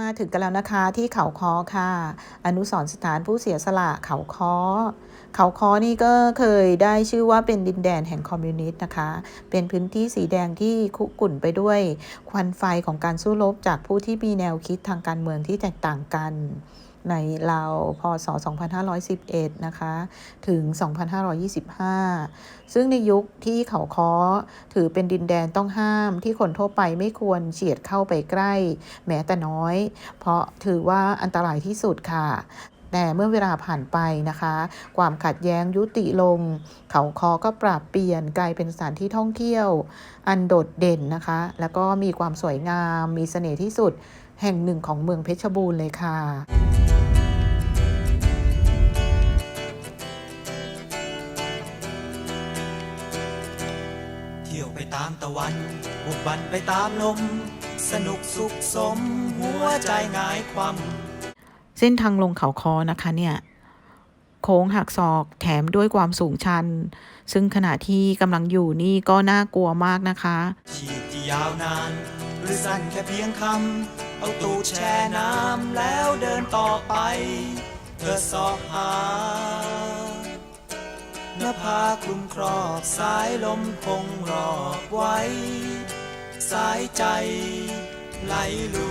มาถึงกันแล้วนะคะที่เขาค้อค่ะ อนุสรสถานผู้เสียสละเขาค้อเขาค้อนี่ก็เคยได้ชื่อว่าเป็นดินแดนแห่งคอมมิวนิสต์นะคะ เป็นพื้นที่สีแดงที่คุกกุ่นไปด้วยควันไฟของการสู้รบจากผู้ที่มีแนวคิดทางการเมืองที่แตกต่างกัน ในราวพศ 2511 นะคะ ถึง 2525 ซึ่งในยุคที่เขาค้อถือเป็นดินแดนต้องห้ามที่คนทั่วไปไม่ควรเฉียดเข้าไปใกล้ แม้แต่น้อย เพราะถือว่าอันตรายที่สุดค่ะแต่เมื่อเวลาผ่านไปนะคะ ความขัดแย้งยุติลง เขาคอก็ปรับเปลี่ยนกลายเป็นสถานที่ท่องเที่ยว อันโดดเด่นนะคะ แล้วก็มีความสวยงาม มีเสน่ห์ที่สุด แห่งหนึ่งของเมืองเพชรบูรณ์เลยค่ะ ไปตามตะวันบุกบันไปตามลม สนุกสุขสม หัวใจหงายความ เส้นทางลงเขาคอนะคะเนี่ยโค้งหักศอกแถมด้วยความสูงชัน ซึ่งขณะที่กำลังอยู่นี่ก็น่ากลัวมากนะคะชีพที่ยาวนานหรือสั้นแค่เพียงคำเอาตูดแช่น้ำแล้วเดินต่อไปเธอสอบหา หน้าผาคลุมครอบสายลมคงรอบไว้ สายใจ ไหลลู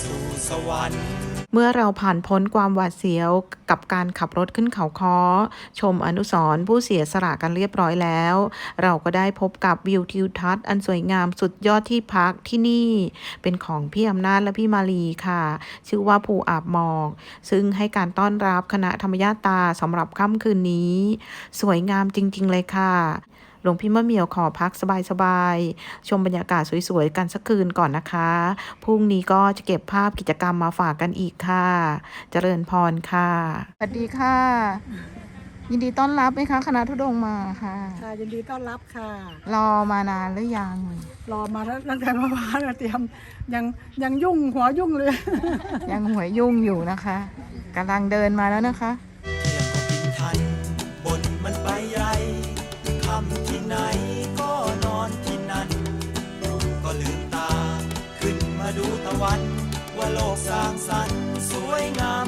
สู่สวรรค์ เมื่อเราผ่านพ้นความหวาดเสียวกับการขับรถขึ้นเขาคอชมอนุสร์ผู้เสียสละกันเรียบร้อยแล้ว เราก็ได้พบกับวิวทิวทัศน์อันสวยงามสุดยอดที่พักที่นี่ เป็นของพี่อำนาจและพี่มาลีค่ะ ชื่อว่าภูอาบหมอก ซึ่งให้การต้อนรับคณะธรรมญาตาสำหรับค่ำคืนนี้ สวยงามจริง ๆ เลยค่ะ หลวงพี่มะเหมียวขอพักสบายๆ ชมบรรยากาศสวยๆ กันสักคืนก่อนนะคะ พรุ่งนี้ก็จะเก็บภาพกิจกรรมมาฝากกันอีกค่ะ เจริญพรค่ะ สวัสดีค่ะ ยินดีต้อนรับไหมคะ คณะทุดงค์มาค่ะ ค่ะยินดีต้อนรับค่ะ รอมานานหรือยัง รอมาตั้งแต่เมื่อวานเตรียมยังยังยุ่งหัวยุ่งเลย ยังหวยยุ่งอยู่นะคะกำลังเดินมาแล้วนะคะ ฝัน ว่าโลกสร้างสรรค์สวยงาม